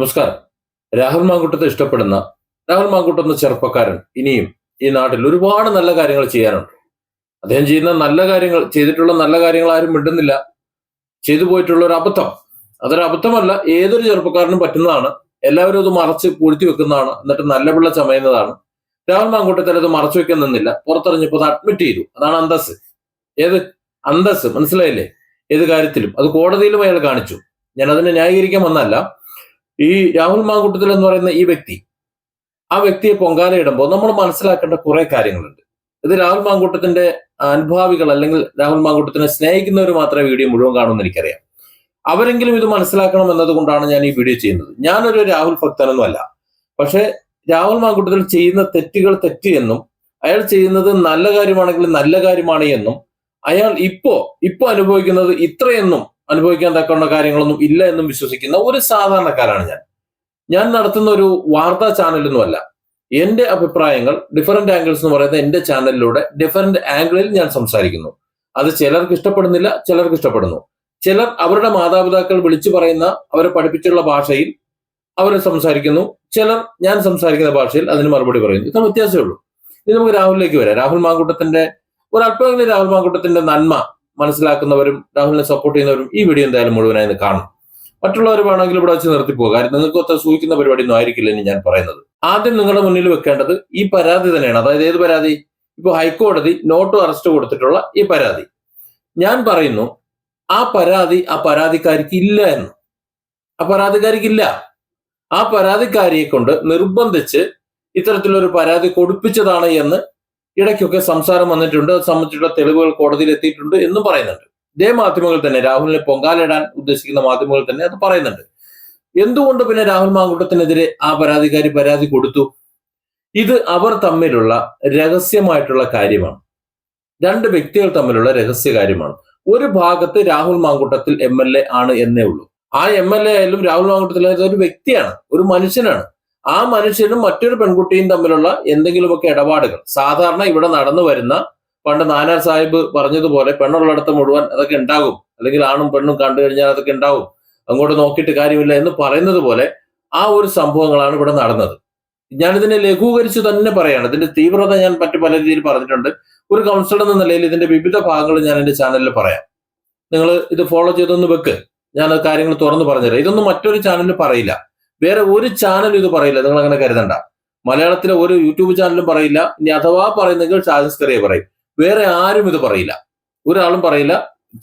നമസ്കാരം. രാഹുൽ മാങ്കുട്ടത്തെ ഇഷ്ടപ്പെടുന്ന രാഹുൽ മാങ്കുട്ടം എന്ന ചെറുപ്പക്കാരൻ ഇനിയും ഈ നാട്ടിൽ ഒരുപാട് നല്ല കാര്യങ്ങൾ ചെയ്യാനുണ്ട്. അദ്ദേഹം ചെയ്യുന്ന നല്ല കാര്യങ്ങൾ ചെയ്തിട്ടുള്ള നല്ല കാര്യങ്ങൾ ആരും മിണ്ടുന്നില്ല. ചെയ്തു പോയിട്ടുള്ള ഒരു അബദ്ധം. അതൊരു അബദ്ധമല്ല ഏതൊരു ചെറുപ്പക്കാരനും പറ്റുന്നതാണ്. എല്ലാവരും അത് മറച്ച് പൂഴ്ത്തി വെക്കുന്നതാണ്. എന്നിട്ട് നല്ല പിള്ള ചമയുന്നതാണ്. രാഹുൽ മാങ്കൂട്ടത്തിൽ അത് മറച്ചു വെക്കാൻ നിന്നില്ല. പുറത്തെറിഞ്ഞപ്പോൾ അത് അഡ്മിറ്റ് ചെയ്തു. അതാണ് അന്തസ് ഏത്? അന്തസ് മനസ്സിലായില്ലേ? ഏത് കാര്യത്തിലും. അത് കോടതിയിലും അയാൾ കാണിച്ചു. ഞാൻ അതിനെ ന്യായീകരിക്കാൻ വന്നല്ല ഈ രാഹുൽ മാങ്കൂട്ടത്തിൽ എന്ന് പറയുന്ന ഈ വ്യക്തി ആ വ്യക്തിയെ പൊങ്കാലയിടുമ്പോൾ നമ്മൾ മനസ്സിലാക്കേണ്ട കുറെ കാര്യങ്ങളുണ്ട്. ഇത് രാഹുൽ മാങ്കൂട്ടത്തിന്റെ അനുഭാവികൾ അല്ലെങ്കിൽ രാഹുൽ മാങ്കൂട്ടത്തിനെ സ്നേഹിക്കുന്നവർ മാത്രമേ വീഡിയോ മുഴുവൻ കാണുമെന്ന് എനിക്കറിയാം. അവരെങ്കിലും ഇത് മനസ്സിലാക്കണം എന്നതുകൊണ്ടാണ് ഞാൻ ഈ വീഡിയോ ചെയ്യുന്നത്. ഞാനൊരു രാഹുൽ ഭക്തനൊന്നും അല്ല. പക്ഷെ രാഹുൽ മാങ്കൂട്ടത്തിൽ ചെയ്യുന്ന തെറ്റുകൾ തെറ്റ് എന്നും അയാൾ ചെയ്യുന്നത് നല്ല കാര്യമാണെങ്കിൽ നല്ല കാര്യമാണ് എന്നും അയാൾ ഇപ്പോ ഇപ്പോ അനുഭവിക്കുന്നത് ഇത്രയൊന്നും അനുഭവിക്കാൻ തക്കുന്ന കാര്യങ്ങളൊന്നും ഇല്ല എന്നും വിശ്വസിക്കുന്ന ഒരു സാധാരണക്കാരാണ് ഞാൻ. ഞാൻ നടത്തുന്ന ഒരു വാർത്താ ചാനലൊന്നുമല്ല. എന്റെ അഭിപ്രായങ്ങൾ ഡിഫറെന്റ് ആംഗിൾസ് എന്ന് പറയുന്ന എന്റെ ചാനലിലൂടെ ഡിഫറെന്റ് ആംഗിളിൽ ഞാൻ സംസാരിക്കുന്നു. അത് ചിലർക്ക് ഇഷ്ടപ്പെടുന്നില്ല ചിലർക്ക് ഇഷ്ടപ്പെടുന്നു. ചിലർ അവരുടെ മാതാപിതാക്കൾ വിളിച്ചു പറയുന്ന അവരെ പഠിപ്പിച്ചുള്ള ഭാഷയിൽ അവർ സംസാരിക്കുന്നു. ചിലർ ഞാൻ സംസാരിക്കുന്ന ഭാഷയിൽ അതിന് മറുപടി പറയുന്നു. ഇത്ര വ്യത്യാസമേ ഉള്ളൂ. ഇനി നമുക്ക് രാഹുലിലേക്ക് വരാം. രാഹുൽ മാങ്കൂട്ടത്തിന്റെ ഒരല്പമെങ്കിലും രാഹുൽ മാങ്കൂട്ടത്തിന്റെ നന്മ മനസ്സിലാക്കുന്നവരും രാഹുലിനെ സപ്പോർട്ട് ചെയ്യുന്നവരും ഈ വീഡിയോ എന്തായാലും മുഴുവനായി കാണും മറ്റുള്ളവർ വേണമെങ്കിൽ ഇവിടെ വെച്ച് നിർത്തി പോകുക കാര്യം നിങ്ങൾക്ക് ഒത്ത പരിപാടി ഒന്നും ആയിരിക്കില്ല എന്ന് ഞാൻ പറയുന്നത്. ആദ്യം നിങ്ങളുടെ മുന്നിൽ വെക്കേണ്ടത് ഈ പരാതി തന്നെയാണ്. അതായത് ഏത് പരാതി? ഇപ്പൊ ഹൈക്കോടതി നോട്ട് അറസ്റ്റ് കൊടുത്തിട്ടുള്ള ഈ പരാതി. ഞാൻ പറയുന്നു ആ പരാതി ആ പരാതിക്കാരിക്ക് ഇല്ല എന്ന്. ആ പരാതിക്കാരിക്ക് ഇല്ല. ആ പരാതിക്കാരിയെ കൊണ്ട് നിർബന്ധിച്ച് ഇത്തരത്തിലൊരു പരാതി കൊടുപ്പിച്ചതാണ് എന്ന് ഇടയ്ക്കൊക്കെ സംസാരം വന്നിട്ടുണ്ട് അത് സംബന്ധിച്ചുള്ള തെളിവുകൾ കോടതിയിൽ എത്തിയിട്ടുണ്ട് എന്നും പറയുന്നുണ്ട്. ഇതേ മാധ്യമങ്ങൾ തന്നെ രാഹുലിനെ പൊങ്കാലിടാൻ ഉദ്ദേശിക്കുന്ന മാധ്യമങ്ങൾ തന്നെ അത് പറയുന്നുണ്ട്. എന്തുകൊണ്ട് പിന്നെ രാഹുൽ മാങ്കുട്ടത്തിനെതിരെ ആ പരാതിക്കാരി പരാതി കൊടുത്തു? ഇത് അവർ തമ്മിലുള്ള രഹസ്യമായിട്ടുള്ള കാര്യമാണ്. രണ്ട് വ്യക്തികൾ തമ്മിലുള്ള രഹസ്യ കാര്യമാണ്. ഒരു ഭാഗത്ത് Rahul Mamkootathil M L A ആണ് എന്നേ ഉള്ളൂ. ആ എം എൽ എ ആയാലും രാഹുൽ മാങ്കുട്ടത്തിൽ ഒരു വ്യക്തിയാണ് ഒരു മനുഷ്യനാണ്. ആ മനുഷ്യനും മറ്റൊരു പെൺകുട്ടിയും തമ്മിലുള്ള എന്തെങ്കിലുമൊക്കെ ഇടപാടുകൾ. സാധാരണ ഇവിടെ നടന്നു വരുന്ന പണ്ട് നാനാർ സാഹിബ് പറഞ്ഞതുപോലെ പെണ്ണുള്ളിടത്ത് മുഴുവൻ അതൊക്കെ ഉണ്ടാകും. അല്ലെങ്കിൽ ആണും പെണ്ണും കണ്ടു കഴിഞ്ഞാൽ അതൊക്കെ ഉണ്ടാവും അങ്ങോട്ട് നോക്കിയിട്ട് കാര്യമില്ല എന്ന് പറയുന്നത് പോലെ ആ ഒരു സംഭവങ്ങളാണ് ഇവിടെ നടന്നത്. ഞാനിതിനെ ലഘൂകരിച്ച് തന്നെ പറയാണ്. ഇതിന്റെ തീവ്രത ഞാൻ മറ്റു പല രീതിയിൽ പറഞ്ഞിട്ടുണ്ട്. ഒരു കൗൺസിലർ എന്ന നിലയിൽ ഇതിന്റെ വിവിധ ഭാഗങ്ങൾ ഞാൻ എന്റെ ചാനലിൽ പറയാം. നിങ്ങൾ ഇത് ഫോളോ ചെയ്തൊന്ന് വെക്ക്. ഞാൻ കാര്യങ്ങൾ തുറന്നു പറഞ്ഞുതരാം. ഇതൊന്നും മറ്റൊരു ചാനലിൽ പറയില്ല. വേറെ ഒരു ചാനലും ഇത് പറയില്ല. നിങ്ങൾ അങ്ങനെ കരുതണ്ട. മലയാളത്തിലെ ഒരു യൂട്യൂബ് ചാനലും പറയില്ല. ഇനി അഥവാ പറയുന്നെങ്കിൽ ഷാജിസ്കറിയെ പറയും. വേറെ ആരും ഇത് പറയില്ല. ഒരാളും പറയില്ല.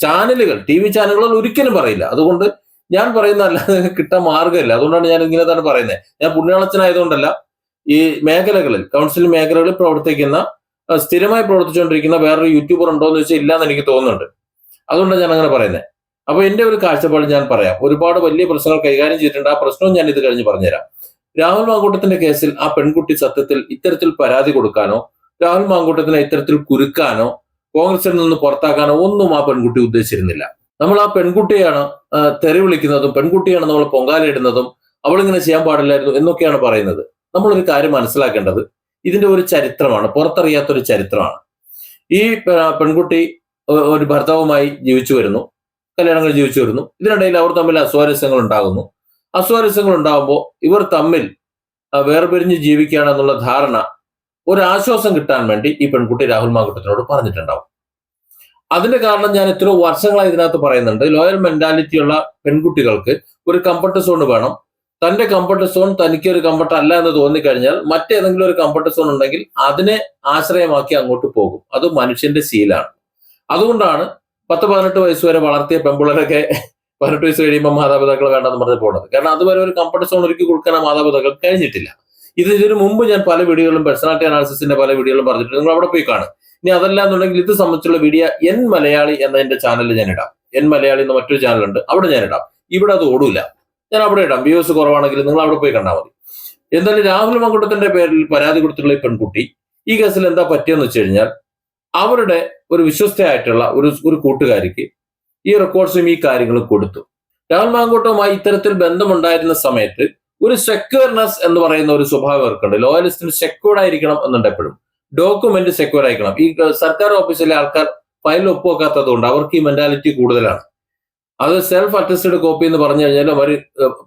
ചാനലുകൾ ടി വി ചാനലുകൾ ഒരിക്കലും പറയില്ല. അതുകൊണ്ട് ഞാൻ പറയുന്ന അല്ലാതെ കിട്ടാൻ മാർഗമില്ല അതുകൊണ്ടാണ് ഞാൻ ഇങ്ങനെ തന്നെ പറയുന്നത്. ഞാൻ പുണ്യാളച്ചനായതുകൊണ്ടല്ല. ഈ മേഖലകളിൽ കൗൺസിൽ മേഖലകളിൽ പ്രവർത്തിക്കുന്ന സ്ഥിരമായി പ്രവർത്തിച്ചുകൊണ്ടിരിക്കുന്ന വേറൊരു യൂട്യൂബർ ഉണ്ടോ എന്ന് വെച്ചാൽ ഇല്ലാന്ന് എനിക്ക് തോന്നുന്നുണ്ട്. അതുകൊണ്ടാണ് ഞാൻ അങ്ങനെ പറയുന്നത്. അപ്പൊ എന്റെ ഒരു കാഴ്ചപ്പാട് ഞാൻ പറയാം. ഒരുപാട് വലിയ പ്രശ്നങ്ങൾ കൈകാര്യം ചെയ്തിട്ടുണ്ട്. ആ പ്രശ്നവും ഞാൻ ഇത് കഴിഞ്ഞ് പറഞ്ഞുതരാം. രാഹുൽ മാങ്കൂട്ടത്തിന്റെ കേസിൽ ആ പെൺകുട്ടി സത്യത്തിൽ ഇത്തരത്തിൽ പരാതി കൊടുക്കാനോ രാഹുൽ മാങ്കൂട്ടത്തിനെ ഇത്തരത്തിൽ കുരുക്കാനോ കോൺഗ്രസിൽ നിന്ന് പുറത്താക്കാനോ ഒന്നും ആ പെൺകുട്ടി ഉദ്ദേശിച്ചിരുന്നില്ല. നമ്മൾ ആ പെൺകുട്ടിയാണ് തെറി വിളിക്കുന്നതും പെൺകുട്ടിയാണ് നമ്മൾ പൊങ്കാലയിടുന്നതും അവളിങ്ങനെ ചെയ്യാൻ പാടില്ലായിരുന്നു എന്നൊക്കെയാണ് പറയുന്നത്. നമ്മളൊരു കാര്യം മനസ്സിലാക്കേണ്ടത് ഇതിന്റെ ഒരു ചരിത്രമാണ് പുറത്തറിയാത്തൊരു ചരിത്രമാണ്. ഈ പെൺകുട്ടി ഒരു ഭർത്താവുമായി ജീവിച്ചു വരുന്നു. കല്യാണങ്ങൾ ജീവിച്ചു വരുന്നു. ഇതിനിടയിൽ അവർ തമ്മിൽ അസ്വാരസ്യങ്ങൾ ഉണ്ടാകുന്നു. അസ്വാരസ്യങ്ങൾ ഉണ്ടാകുമ്പോൾ ഇവർ തമ്മിൽ വേർപിരിഞ്ഞ് ജീവിക്കുകയാണെന്നുള്ള ധാരണ ഒരു ആശ്വാസം കിട്ടാൻ വേണ്ടി ഈ പെൺകുട്ടി രാഹുൽ മാങ്കുട്ടത്തിനോട് പറഞ്ഞിട്ടുണ്ടാവും. അതിന്റെ കാരണം ഞാൻ എത്രയോ വർഷങ്ങളായി ഇതിനകത്ത് പറയുന്നുണ്ട്. ലോയൽ മെന്റാലിറ്റി ഉള്ള പെൺകുട്ടികൾക്ക് ഒരു കംഫർട്ട് സോൺ വേണം. തന്റെ കംഫർട്ട് സോൺ തനിക്ക് ഒരു കംഫർട്ട് അല്ല എന്ന് തോന്നിക്കഴിഞ്ഞാൽ മറ്റേതെങ്കിലും ഒരു കംഫർട്ട് സോൺ ഉണ്ടെങ്കിൽ അതിനെ ആശ്രയമാക്കി അങ്ങോട്ട് പോകും. അത് മനുഷ്യന്റെ ശീലാണ് അതുകൊണ്ടാണ് പത്ത് പതിനെട്ട് വയസ്സ് വരെ വളർത്തിയ പെമ്പിള്ളേരൊക്കെ പതിനെട്ട് വയസ്സ് കഴിയുമ്പോൾ മാതാപിതാക്കൾ വേണ്ടെന്ന് പറഞ്ഞ് പോകുന്നത് കാരണം അതുവരെ ഒരു കംഫർട്ട് സോൺ ഒരുക്കി കൊടുക്കാൻ മാതാപിതാക്കൾ കഴിഞ്ഞിട്ടില്ല. ഇത് ഇതിനു മുമ്പ് ഞാൻ പല വീഡിയോകളും പേഴ്സണാലിറ്റി അനാലിസിന്റെ പല വീഡിയോകളും പറഞ്ഞിട്ടുണ്ട്. നിങ്ങൾ അവിടെ പോയി കാണും. ഇനി അതല്ല എന്നുണ്ടെങ്കിൽ ഇത് സംബന്ധിച്ചുള്ള വീഡിയോ എൻ മലയാളി എന്ന എന്റെ ചാനലിൽ ഞാൻ ഇടാം. എൻ മലയാളി എന്ന മറ്റൊരു ചാനലുണ്ട് അവിടെ ഞാൻ ഇടാം. ഇവിടെ അത് ഓടൂല. ഞാൻ അവിടെ ഇടാം. വ്യൂസ് കുറവാണെങ്കിൽ നിങ്ങൾ അവിടെ പോയി കണ്ടാൽ മതി. എന്തായാലും രാഹുൽ മങ്കുട്ടത്തിന്റെ പേരിൽ പരാതി കൊടുത്തിട്ടുള്ള ഈ പെൺകുട്ടി ഈ കേസിൽ എന്താ പറ്റിയെന്ന് വെച്ച് കഴിഞ്ഞാൽ അവരുടെ ഒരു വിശ്വസ്തയായിട്ടുള്ള ഒരു ഒരു കൂട്ടുകാരിക്ക് ഈ റെക്കോർഡ്സും ഈ കാര്യങ്ങളും കൊടുത്തു. രാഹുൽ മാങ്കോട്ടവുമായി ഇത്തരത്തിൽ ബന്ധമുണ്ടായിരുന്ന സമയത്ത് ഒരു സെക്യൂർനെസ് എന്ന് പറയുന്ന ഒരു സ്വഭാവം ഇവർക്കുണ്ട് ലോയലിസ്റ്റിന് സെക്യൂർഡ് ആയിരിക്കണം എന്നുണ്ട് എപ്പോഴും ഡോക്യുമെന്റ് സെക്യൂർ ആയിരിക്കണം. ഈ സർക്കാർ ഓഫീസിലെ ആൾക്കാർ ഫയൽ ഒപ്പുവെക്കാത്തത് കൊണ്ട് അവർക്ക് ഈ മെന്റാലിറ്റി കൂടുതലാണ്. അത് സെൽഫ് അറ്റസ്റ്റഡ് കോപ്പി എന്ന് പറഞ്ഞു കഴിഞ്ഞാൽ അവർ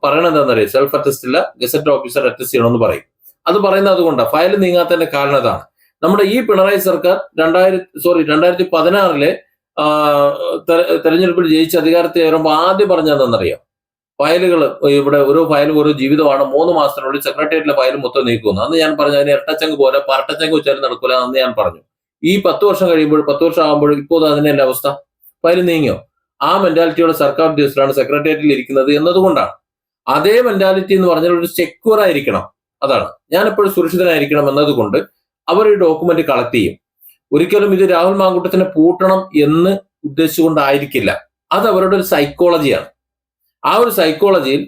പറയണത് എന്താണെന്നറിയാം? സെൽഫ് അറ്റസ്റ്റ് ഇല്ല ഗസറ്റ് ഓഫീസർ അറ്റസ്റ്റ് ചെയ്യണമെന്ന് പറയും. അത് പറയുന്നത് അതുകൊണ്ടാണ് ഫയൽ നീങ്ങാത്തതിന്റെ കാരണം അതാണ്. നമ്മുടെ ഈ പിണറായി സർക്കാർ രണ്ടായിരത്തി സോറി രണ്ടായിരത്തി പതിനാറിലെ തെരഞ്ഞെടുപ്പിൽ ജയിച്ച അധികാരത്തിൽ കയറുമ്പോൾ ആദ്യം പറഞ്ഞതെന്നറിയാം ഫയലുകൾ ഇവിടെ ഓരോ ഫയലും ഓരോ ജീവിതമാണ്. മൂന്ന് മാസത്തിനുള്ളിൽ സെക്രട്ടേറിയറ്റിലെ ഫയൽ മൊത്തം നീക്കുന്നു. അന്ന് ഞാൻ പറഞ്ഞു അതിന് ഇരട്ടച്ചങ്ക് പോലെ പരട്ടച്ചങ്ക് വെച്ചാലും നടക്കൂല അന്ന് ഞാൻ പറഞ്ഞു. ഈ പത്ത് വർഷം കഴിയുമ്പോൾ പത്ത് വർഷം ആകുമ്പോൾ ഇപ്പോൾ അതിന്റെ അവസ്ഥ. ഫയൽ നീങ്ങിയോ? ആ മെന്റാലിറ്റിയുടെ സർക്കാർ ഉദ്യോഗസ്ഥരാണ് സെക്രട്ടേറിയറ്റിൽ ഇരിക്കുന്നത് എന്നതുകൊണ്ടാണ്. അതേ മെന്റാലിറ്റി എന്ന് പറഞ്ഞാൽ ഒരു സെക്യൂർ ആയിരിക്കണം. അതാണ്. ഞാൻ എപ്പോഴും സുരക്ഷിതനായിരിക്കണം എന്നതുകൊണ്ട് അവർ ഈ ഡോക്യുമെന്റ് കളക്ട് ചെയ്യും. ഒരിക്കലും ഇത് രാഹുൽ മാങ്കൂട്ടത്തിനെ പൂട്ടണം എന്ന് ഉദ്ദേശിച്ചുകൊണ്ടായിരിക്കില്ല. അത് അവരുടെ ഒരു സൈക്കോളജിയാണ് ആ ഒരു സൈക്കോളജിയിൽ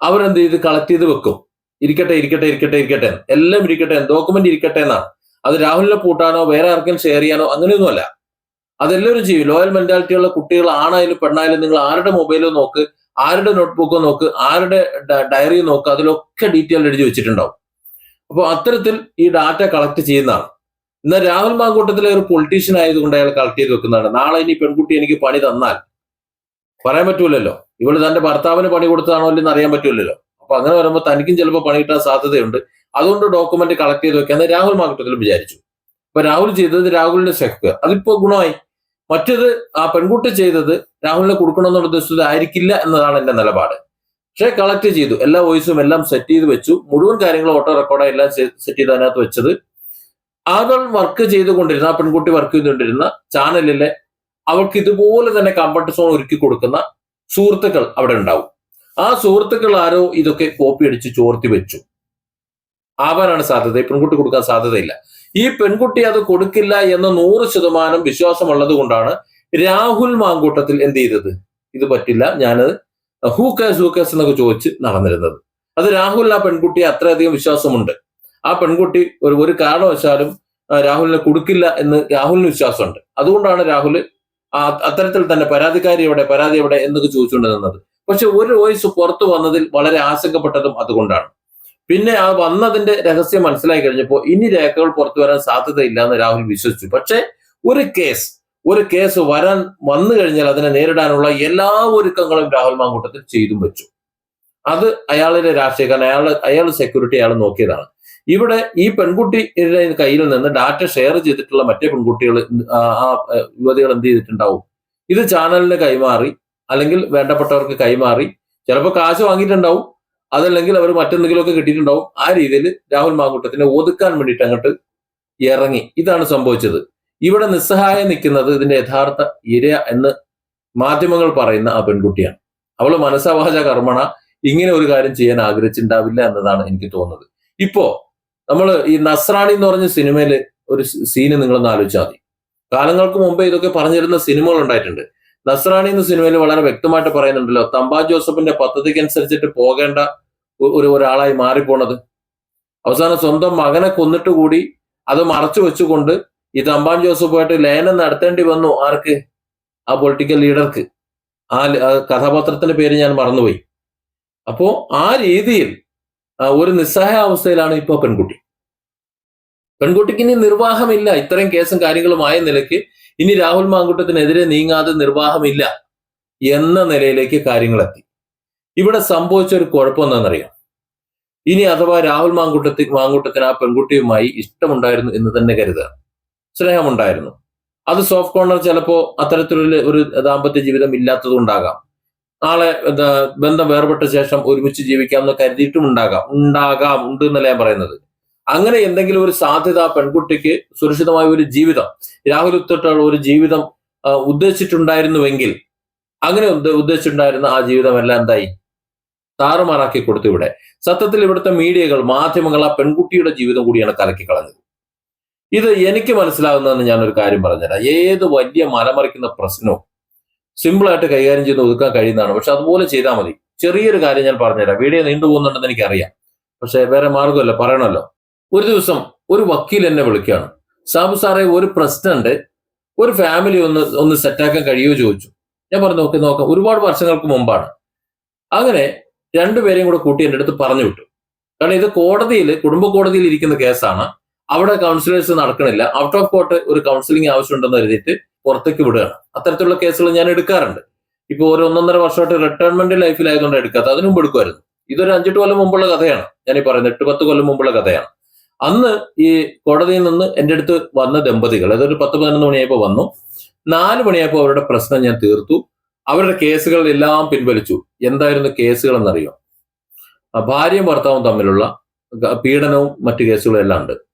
അവരെന്ത് ചെയ്ത് കളക്ട് ചെയ്ത് വെക്കും. ഇരിക്കട്ടെ ഇരിക്കട്ടെ ഇരിക്കട്ടെ ഇരിക്കട്ടെ. എല്ലാം ഇരിക്കട്ടെ ഡോക്യുമെന്റ് ഇരിക്കട്ടെ എന്നാണ്. അത് രാഹുലിനെ പൂട്ടാനോ വേറെ ആർക്കും ഷെയർ ചെയ്യാനോ അങ്ങനെയൊന്നുമല്ല. അതെല്ലാവരും ചെയ്യും. ലോയൽ മെന്റാലിറ്റിയുള്ള കുട്ടികൾ ആണായാലും പെണ്ണായാലും നിങ്ങൾ ആരുടെ മൊബൈലോ നോക്ക് ആരുടെ നോട്ട്ബുക്കോ നോക്ക് ആരുടെ ഡയറിയോ നോക്ക് അതിലൊക്കെ ഡീറ്റെയിൽ എഴുതി വെച്ചിട്ടുണ്ടാവും. അപ്പോൾ അത്തരത്തിൽ ഈ ഡാറ്റ കളക്ട് ചെയ്യുന്നതാണ്. എന്നാൽ രാഹുൽ മാങ്കൂട്ടത്തിലെ ഒരു പൊളിറ്റീഷ്യൻ ആയതുകൊണ്ട് അയാൾ കളക്ട് ചെയ്ത് വെക്കുന്നതാണ്. നാളെ ഇനി പെൺകുട്ടി എനിക്ക് പണി തന്നാൽ പറയാൻ പറ്റൂലല്ലോ. ഇവൾ തന്റെ ഭർത്താവിന് പണി കൊടുത്തതാണോ അല്ലെന്ന് അറിയാൻ പറ്റൂലല്ലോ. അപ്പൊ അങ്ങനെ വരുമ്പോൾ തനിക്കും ചിലപ്പോൾ പണി കിട്ടാൻ സാധ്യതയുണ്ട്. അതുകൊണ്ട് ഡോക്യുമെന്റ് കളക്ട് ചെയ്ത് വെക്കാൻ രാഹുൽ മാങ്കൂട്ടത്തിലും വിചാരിച്ചു. അപ്പൊ രാഹുൽ ചെയ്തത് രാഹുലിന്റെ സെക്ക് അതിപ്പോ ഗുണമായി. മറ്റത് ആ പെൺകുട്ടി ചെയ്തത് രാഹുലിനെ കൊടുക്കണമെന്നുള്ള ഉദ്ദേശത്തിൽ ആയിരിക്കില്ല എന്നതാണ് എന്റെ നിലപാട്. പക്ഷേ കളക്ട് ചെയ്തു. എല്ലാ വോയിസും എല്ലാം സെറ്റ് ചെയ്ത് വെച്ചു. മുഴുവൻ കാര്യങ്ങളും ഓട്ടോ റെക്കോർഡായി എല്ലാം സെറ്റ് ചെയ്ത് അതിനകത്ത് വെച്ചത്. അവൾ വർക്ക് ചെയ്തുകൊണ്ടിരുന്ന പെൺകുട്ടി വർക്ക് ചെയ്തുകൊണ്ടിരുന്ന ചാനലിലെ അവൾക്ക് ഇതുപോലെ തന്നെ കംഫർട്ട് സോൺ ഒരുക്കി കൊടുക്കുന്ന സുഹൃത്തുക്കൾ അവിടെ ഉണ്ടാവും. ആ സുഹൃത്തുക്കൾ ആരോ ഇതൊക്കെ കോപ്പി അടിച്ച് ചോർത്തി വെച്ചു. ആവാനാണ് സാധ്യത. പെൺകുട്ടി കൊടുക്കാൻ സാധ്യതയില്ല. ഈ പെൺകുട്ടി അത് കൊടുക്കില്ല എന്ന നൂറ് ശതമാനം വിശ്വാസമുള്ളത് കൊണ്ടാണ് രാഹുൽ മാങ്കൂട്ടത്തിൽ എന്ത് ചെയ്തത്? ഇത് പറ്റില്ല. ഞാനത് ഹൂക്കേസ് ഹൂക്കേസ് എന്നൊക്കെ ചോദിച്ച് നടന്നിരുന്നത്. അത് രാഹുലിന് ആ പെൺകുട്ടിയെ അത്രയധികം വിശ്വാസമുണ്ട്. ആ പെൺകുട്ടി ഒരു ഒരു കാരണവശാലും രാഹുലിനെ കൊടുക്കില്ല എന്ന് രാഹുലിന് വിശ്വാസമുണ്ട്. അതുകൊണ്ടാണ് രാഹുൽ അത്തരത്തിൽ തന്നെ പരാതിക്കാരി എവിടെ പരാതി എവിടെ എന്നൊക്കെ ചോദിച്ചുകൊണ്ട് നിന്നത്. പക്ഷെ ഒരു വോയിസ് പുറത്തു വന്നതിൽ വളരെ ആശങ്കപ്പെട്ടതും അതുകൊണ്ടാണ്. പിന്നെ ആ വന്നതിന്റെ രഹസ്യം മനസ്സിലായി കഴിഞ്ഞപ്പോൾ ഇനി രേഖകൾ പുറത്തു വരാൻ സാധ്യതയില്ല എന്ന് രാഹുൽ വിശ്വസിച്ചു. പക്ഷെ ഒരു കേസ് ഒരു കേസ് വരാൻ വന്നു കഴിഞ്ഞാൽ അതിനെ നേരിടാനുള്ള എല്ലാ ഒരുക്കങ്ങളും രാഹുൽ മാങ്കൂട്ടത്തിൽ ചെയ്തും വെച്ചു. അത് അയാളുടെ രാഷ്ട്രീയക്കാരൻ അയാൾ അയാൾ സെക്യൂരിറ്റി അയാൾ നോക്കിയതാണ്. ഇവിടെ ഈ പെൺകുട്ടിയുടെ കയ്യിൽ നിന്ന് ഡാറ്റ ഷെയർ ചെയ്തിട്ടുള്ള മറ്റേ പെൺകുട്ടികൾ ആ യുവതികൾ എന്ത് ചെയ്തിട്ടുണ്ടാവും? ഇത് ചാനലിന് കൈമാറി അല്ലെങ്കിൽ വേണ്ടപ്പെട്ടവർക്ക് കൈമാറി ചിലപ്പോൾ കാശ് വാങ്ങിയിട്ടുണ്ടാവും അതല്ലെങ്കിൽ അവർ മറ്റെന്തെങ്കിലുമൊക്കെ കിട്ടിയിട്ടുണ്ടാവും ആ രീതിയിൽ രാഹുൽ മാങ്കൂട്ടത്തിനെ ഒതുക്കാൻ വേണ്ടിയിട്ട് അങ്ങോട്ട് ഇറങ്ങി. ഇതാണ് സംഭവിച്ചത്. ഇവിടെ നിസ്സഹായം നിൽക്കുന്നത് ഇതിന്റെ യഥാർത്ഥ ഇര എന്ന് മാധ്യമങ്ങൾ പറയുന്ന ആ പെൺകുട്ടിയാണ്. അവൾ മനസ്സവാച കർമ്മണ ഇങ്ങനെ ഒരു കാര്യം ചെയ്യാൻ ആഗ്രഹിച്ചിട്ടുണ്ടാവില്ല എന്നതാണ് എനിക്ക് തോന്നുന്നത്. ഇപ്പോ നമ്മൾ ഈ നസ്രാണി എന്ന് പറഞ്ഞ സിനിമയിൽ ഒരു സീന് നിങ്ങളൊന്ന് ആലോചിച്ചാൽ മതി. കാലങ്ങൾക്ക് മുമ്പേ ഇതൊക്കെ പറഞ്ഞിരുന്ന സിനിമകൾ ഉണ്ടായിട്ടുണ്ട്. നസ്രാണി എന്ന സിനിമയിൽ വളരെ വ്യക്തമായിട്ട് പറയുന്നുണ്ടല്ലോ തമ്പാ ജോസഫിന്റെ പദ്ധതിക്ക് അനുസരിച്ചിട്ട് പോകേണ്ട ഒരു ഒരാളായി മാറിപ്പോണത്. അവസാനം സ്വന്തം മകനെ കൊന്നിട്ട് കൂടി അത് മറച്ചു വെച്ചുകൊണ്ട് ഈ തമ്പാൻ ജോസഫുമായിട്ട് ലയനം നടത്തേണ്ടി വന്നു ആർക്ക്? ആ പൊളിറ്റിക്കൽ ലീഡർക്ക് ആ കഥാപാത്രത്തിന്റെ പേര് ഞാൻ മറന്നുപോയി. അപ്പോ ആ രീതിയിൽ ഒരു നിസ്സഹായ അവസ്ഥയിലാണ് ഇപ്പോ പെൺകുട്ടി. പെൺകുട്ടിക്ക് ഇനി നിർവാഹമില്ല. ഇത്രയും കേസും കാര്യങ്ങളും ആയ നിലയ്ക്ക് ഇനി രാഹുൽ മാങ്കുട്ടത്തിനെതിരെ നീങ്ങാതെ നിർവാഹമില്ല എന്ന നിലയിലേക്ക് കാര്യങ്ങൾ എത്തി ഇവിടെ സംഭവിച്ച ഒരു കുഴപ്പം എന്താണെന്നറിയാം. ഇനി അഥവാ രാഹുൽ മാങ്കുട്ടത്തി മാങ്കുട്ടത്തിന് ആ പെൺകുട്ടിയുമായി ഇഷ്ടമുണ്ടായിരുന്നു എന്ന് തന്നെ കരുതുക സ്നേഹമുണ്ടായിരുന്നു. അത് സോഫ്റ്റ് കോർണർ ചിലപ്പോ അത്തരത്തിലുള്ള ഒരു ദാമ്പത്യ ജീവിതം ഇല്ലാത്തത് കൊണ്ടാകാം നാളെ ബന്ധം വേർപെട്ട ശേഷം ഒരുമിച്ച് ജീവിക്കാം എന്ന് കരുതിയിട്ടും ഉണ്ടാകാം. ഉണ്ടാകാം ഉണ്ട് എന്നല്ല ഞാൻ പറയുന്നത്. അങ്ങനെ എന്തെങ്കിലും ഒരു സാധ്യത പെൺകുട്ടിക്ക് സുരക്ഷിതമായ ഒരു ജീവിതം രാഹുൽ ഉത്തിട്ടുള്ള ഒരു ജീവിതം ഉദ്ദേശിച്ചിട്ടുണ്ടായിരുന്നുവെങ്കിൽ അങ്ങനെ ഉദ്ദ- ഉദ്ദേശിച്ചിട്ടുണ്ടായിരുന്ന ആ ജീവിതം എല്ലാം എന്തായി? താറുമാറാക്കി കൊടുത്തു ഇവിടെ. സത്യത്തിൽ ഇവിടുത്തെ മീഡിയകൾ മാധ്യമങ്ങൾ ആ പെൺകുട്ടിയുടെ ജീവിതം കൂടിയാണ് കലക്കി കളഞ്ഞത് ഇത് എനിക്ക് മനസ്സിലാകുന്നതെന്ന് ഞാനൊരു കാര്യം പറഞ്ഞുതരാം. ഏത് വലിയ മലമറിക്കുന്ന പ്രശ്നവും സിമ്പിളായിട്ട് കൈകാര്യം ചെയ്ത് ഒതുക്കാൻ കഴിയുന്നതാണ്. പക്ഷെ അതുപോലെ ചെയ്താൽ മതി. ചെറിയൊരു കാര്യം ഞാൻ പറഞ്ഞുതരാം. വീഡിയോ നീണ്ടു പോകുന്നുണ്ടെന്ന് എനിക്കറിയാം. പക്ഷെ വേറെ മാർഗമല്ല പറയണമല്ലോ. ഒരു ദിവസം ഒരു വക്കീൽ എന്നെ വിളിക്കുകയാണ്. സാബു സാറെ ഒരു പ്രസിഡന്റ് ഒരു ഫാമിലി ഒന്ന് ഒന്ന് സെറ്റാക്കാൻ കഴിയുമോ ചോദിച്ചു. ഞാൻ പറഞ്ഞു നോക്കി നോക്കാം. ഒരുപാട് വർഷങ്ങൾക്ക് മുമ്പാണ്. അങ്ങനെ രണ്ടുപേരെയും കൂടെ കൂട്ടി എന്റെ അടുത്ത് പറഞ്ഞു വിട്ടു. കാരണം ഇത് കോടതിയിൽ കുടുംബ കോടതിയിൽ ഇരിക്കുന്ന കേസാണ്. അവിടെ കൗൺസിലേഴ്സ് നടക്കണില്ല. ഔട്ട് ഓഫ് കോർട്ട് ഒരു കൗൺസിലിംഗ് ആവശ്യമുണ്ടെന്ന് കരുതിയിട്ട് പുറത്തേക്ക് വിടുകയാണ്. അത്തരത്തിലുള്ള കേസുകൾ ഞാൻ എടുക്കാറുണ്ട്. ഇപ്പൊ ഒരു ഒന്നൊന്നര വർഷമായിട്ട് റിട്ടയർമെന്റ് ലൈഫിലായതുകൊണ്ട് എടുക്കാത്ത അതിനു എടുക്കുമായിരുന്നു. ഇതൊരു അഞ്ചെട്ട് കൊല്ലം മുമ്പുള്ള കഥയാണ്. ഞാൻ ഈ പറയുന്നത് എട്ട് പത്ത് കൊല്ലം മുമ്പുള്ള കഥയാണ്. അന്ന് ഈ കോടതിയിൽ നിന്ന് എന്റെ അടുത്ത് വന്ന ദമ്പതികൾ അതൊരു പത്ത് പതിനൊന്ന് മണിയായപ്പോൾ വന്നു. നാല് മണിയായപ്പോൾ അവരുടെ പ്രശ്നം ഞാൻ തീർത്തു. അവരുടെ കേസുകൾ എല്ലാം പിൻവലിച്ചു. എന്തായിരുന്നു കേസുകൾ എന്നറിയോ ഭാര്യയും ഭർത്താവും തമ്മിലുള്ള പീഡനവും മറ്റു കേസുകളും എല്ലാം ഉണ്ട്.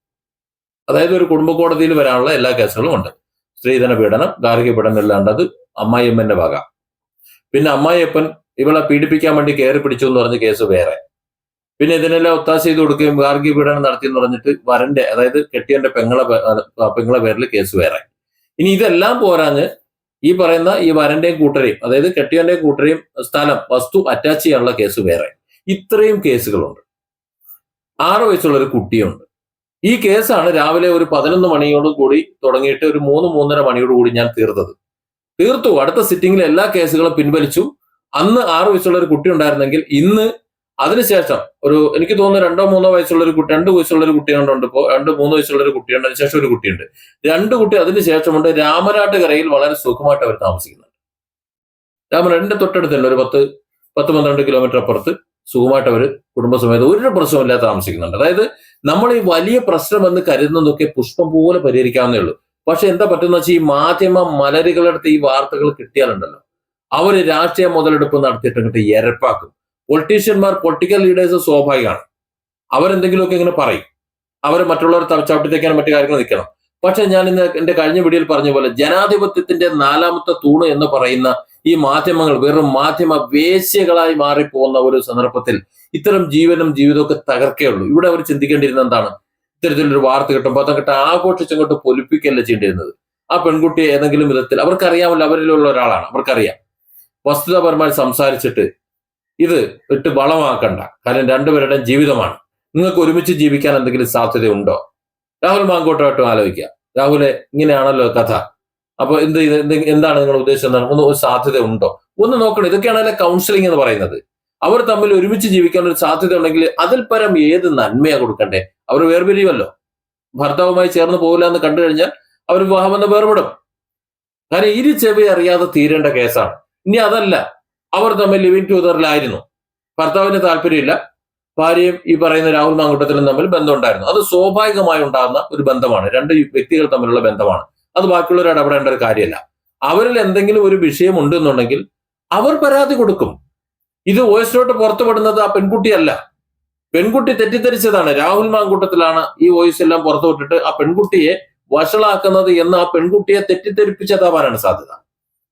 അതായത് ഒരു കുടുംബ കോടതിയിൽ വരാനുള്ള എല്ലാ കേസുകളും ഉണ്ട്. സ്ത്രീധന പീഡനം ഗാർഹിക പീഡനം അത് അമ്മായിയമ്മന്റെ വക പിന്നെ അമ്മായിയപ്പൻ ഇവളെ പീഡിപ്പിക്കാൻ വേണ്ടി കയറി പിടിച്ചു എന്ന് പറഞ്ഞ കേസ് വേറെ. പിന്നെ ഇതിനെല്ലാം ഒത്താശ ചെയ്ത് കൊടുക്കുകയും ഗാർഹിക പീഡനം നടത്തി എന്ന് പറഞ്ഞിട്ട് വരന്റെ അതായത് കെട്ടിയന്റെ പെങ്ങളെ പെങ്ങളെ പേരിൽ കേസ് വേറെ. ഇനി ഇതെല്ലാം പോരാഞ്ഞ് ഈ പറയുന്ന ഈ വരന്റെയും കൂട്ടരെയും അതായത് കെട്ടിയന്റെയും കൂട്ടരെയും സ്ഥലം വസ്തു അറ്റാച്ച് ചെയ്യാനുള്ള കേസ് വേറെ. ഇത്രയും കേസുകളുണ്ട്. ആറ് വയസ്സുള്ള ഒരു കുട്ടിയുണ്ട്. ഈ കേസാണ് രാവിലെ ഒരു പതിനൊന്ന് മണിയോട് കൂടി തുടങ്ങിയിട്ട് ഒരു മൂന്ന് മൂന്നര മണിയോട് കൂടി ഞാൻ തീർത്തത്. തീർത്തു. അടുത്ത സിറ്റിംഗിൽ എല്ലാ കേസുകളും പിൻവലിച്ചു. അന്ന് ആറ് വയസ്സുള്ള ഒരു കുട്ടി ഉണ്ടായിരുന്നെങ്കിൽ ഇന്ന് അതിനുശേഷം ഒരു എനിക്ക് തോന്നുന്നു രണ്ടോ മൂന്നോ വയസ്സുള്ള ഒരു കുട്ടി രണ്ട് വയസ്സുള്ള ഒരു കുട്ടി ഉണ്ട് ഇപ്പോൾ രണ്ട് മൂന്ന് വയസ്സുള്ള ഒരു കുട്ടിയുണ്ട് അതിനുശേഷം ഒരു കുട്ടിയുണ്ട്. രണ്ട് കുട്ടി അതിന് ശേഷമുണ്ട് രാമനാട്ടുകരയിൽ വളരെ സുഖമായിട്ട് അവർ താമസിക്കുന്നുണ്ട്. രാമനാടിന്റെ തൊട്ടടുത്ത് തന്നെ ഒരു പത്ത് പത്ത് പന്ത്രണ്ട് കിലോമീറ്റർ അപ്പുറത്ത്. സുഖമായിട്ട് അവർ കുടുംബസമേതം ഒരു പ്രശ്നമില്ലാതെ താമസിക്കുന്നുണ്ട്. അതായത് നമ്മൾ ഈ വലിയ പ്രശ്നമെന്ന് കരുതുന്നതൊക്കെ പുഷ്പം പോലെ പരിഹരിക്കാവുന്നേ ഉള്ളൂ. പക്ഷെ എന്താ പറ്റുന്ന വെച്ചാൽ ഈ മാധ്യമ മലരുകളുടെ അടുത്ത് ഈ വാർത്തകൾ കിട്ടിയാലുണ്ടല്ലോ. അവർ രാഷ്ട്രീയ മുതലെടുപ്പ് നടത്തിയിട്ട് എരപ്പാക്കും. പൊളിറ്റീഷ്യന്മാർ പൊളിറ്റിക്കൽ ലീഡേഴ്സ് സ്വാഭാവികമാണ്. അവരെന്തെങ്കിലുമൊക്കെ ഇങ്ങനെ പറയും. അവർ മറ്റുള്ളവർ ചവിട്ടിത്തേക്കാൻ മറ്റു കാര്യങ്ങൾ നിൽക്കണം. പക്ഷെ ഞാൻ ഇന്ന് എന്റെ കഴിഞ്ഞ വീഡിയോയിൽ പറഞ്ഞ പോലെ ജനാധിപത്യത്തിന്റെ നാലാമത്തെ തൂണ് എന്ന് പറയുന്ന ഈ മാധ്യമങ്ങൾ വെറും മാധ്യമ വേശ്യകളായി മാറിപ്പോകുന്ന ഒരു സന്ദർഭത്തിൽ ഇത്തരം ജീവനും ജീവിതമൊക്കെ തകർക്കേയുള്ളൂ ഇവിടെ അവർ ചിന്തിക്കേണ്ടിയിരുന്ന എന്താണ്? ഇത്തരത്തിലൊരു വാർത്ത കിട്ടുമ്പോൾ അതങ്ങോട്ട് ആഘോഷിച്ചങ്ങോട്ട് പൊലിപ്പിക്കല്ല ചെയ്യേണ്ടിയിരുന്നത്? ആ പെൺകുട്ടിയെ ഏതെങ്കിലും വിധത്തിൽ അവർക്കറിയാമല്ലോ അവരിലുള്ള ഒരാളാണ്. അവർക്കറിയാം. വസ്തുതാപരമായി സംസാരിച്ചിട്ട് ഇത് ഇട്ട് വളമാക്കണ്ട. കാരണം രണ്ടുപേരുടെയും ജീവിതമാണ്. നിങ്ങൾക്ക് ഒരുമിച്ച് ജീവിക്കാൻ എന്തെങ്കിലും സാധ്യതയുണ്ടോ? രാഹുൽ മാങ്കോട്ടുമായിട്ടും ആലോചിക്കുക. രാഹുലെ ഇങ്ങനെയാണല്ലോ കഥ. അപ്പൊ എന്ത് എന്താണ് നിങ്ങൾ ഉദ്ദേശം എന്താണ്? ഒന്ന് ഒരു സാധ്യത ഉണ്ടോ? ഒന്ന് നോക്കണം. ഇതൊക്കെയാണ് അല്ലെ കൗൺസിലിംഗ് എന്ന് പറയുന്നത്. അവർ തമ്മിൽ ഒരുമിച്ച് ജീവിക്കാൻ ഒരു സാധ്യത ഉണ്ടെങ്കിൽ അതിൽ പരം ഏത് നന്മയാ കൊടുക്കണ്ടേ? അവർ വേർപിരിയുമല്ലോ. ഭർത്താവുമായി ചേർന്ന് പോകില്ല എന്ന് കണ്ടു കഴിഞ്ഞാൽ അവർ വിവാഹമെന്ന് വേർപെടും. കാരണം ഇരു ചെവി അറിയാതെ തീരേണ്ട കേസാണ്. ഇനി അതല്ല. അവർ തമ്മിൽ ലിവിങ് ടുഗദറിലായിരുന്നു ഭർത്താവിന് താല്പര്യമില്ല. ഭാര്യയും ഈ പറയുന്ന രാഹുൽ മാങ്കുട്ടത്തിലും തമ്മിൽ ബന്ധമുണ്ടായിരുന്നു. അത് സ്വാഭാവികമായി ഉണ്ടാകുന്ന ഒരു ബന്ധമാണ്. രണ്ട് വ്യക്തികൾ തമ്മിലുള്ള ബന്ധമാണ്. അത് ബാക്കിയുള്ളവർ ഇടപെടേണ്ട ഒരു കാര്യമല്ല. അവരിൽ എന്തെങ്കിലും ഒരു വിഷയം ഉണ്ടെന്നുണ്ടെങ്കിൽ അവർ പരാതി കൊടുക്കും. ഇത് വോയിസിലോട്ട് പുറത്തുവിടുന്നത് ആ പെൺകുട്ടിയല്ല. പെൺകുട്ടി തെറ്റിദ്ധരിച്ചതാണ്. രാഹുൽ മാങ്കൂട്ടത്തിലാണ് ഈ വോയിസ് എല്ലാം പുറത്തുവിട്ടിട്ട് ആ പെൺകുട്ടിയെ വഷളാക്കുന്നത് എന്ന് ആ പെൺകുട്ടിയെ തെറ്റിദ്ധരിപ്പിച്ചതാവാനാണ് സാധ്യത.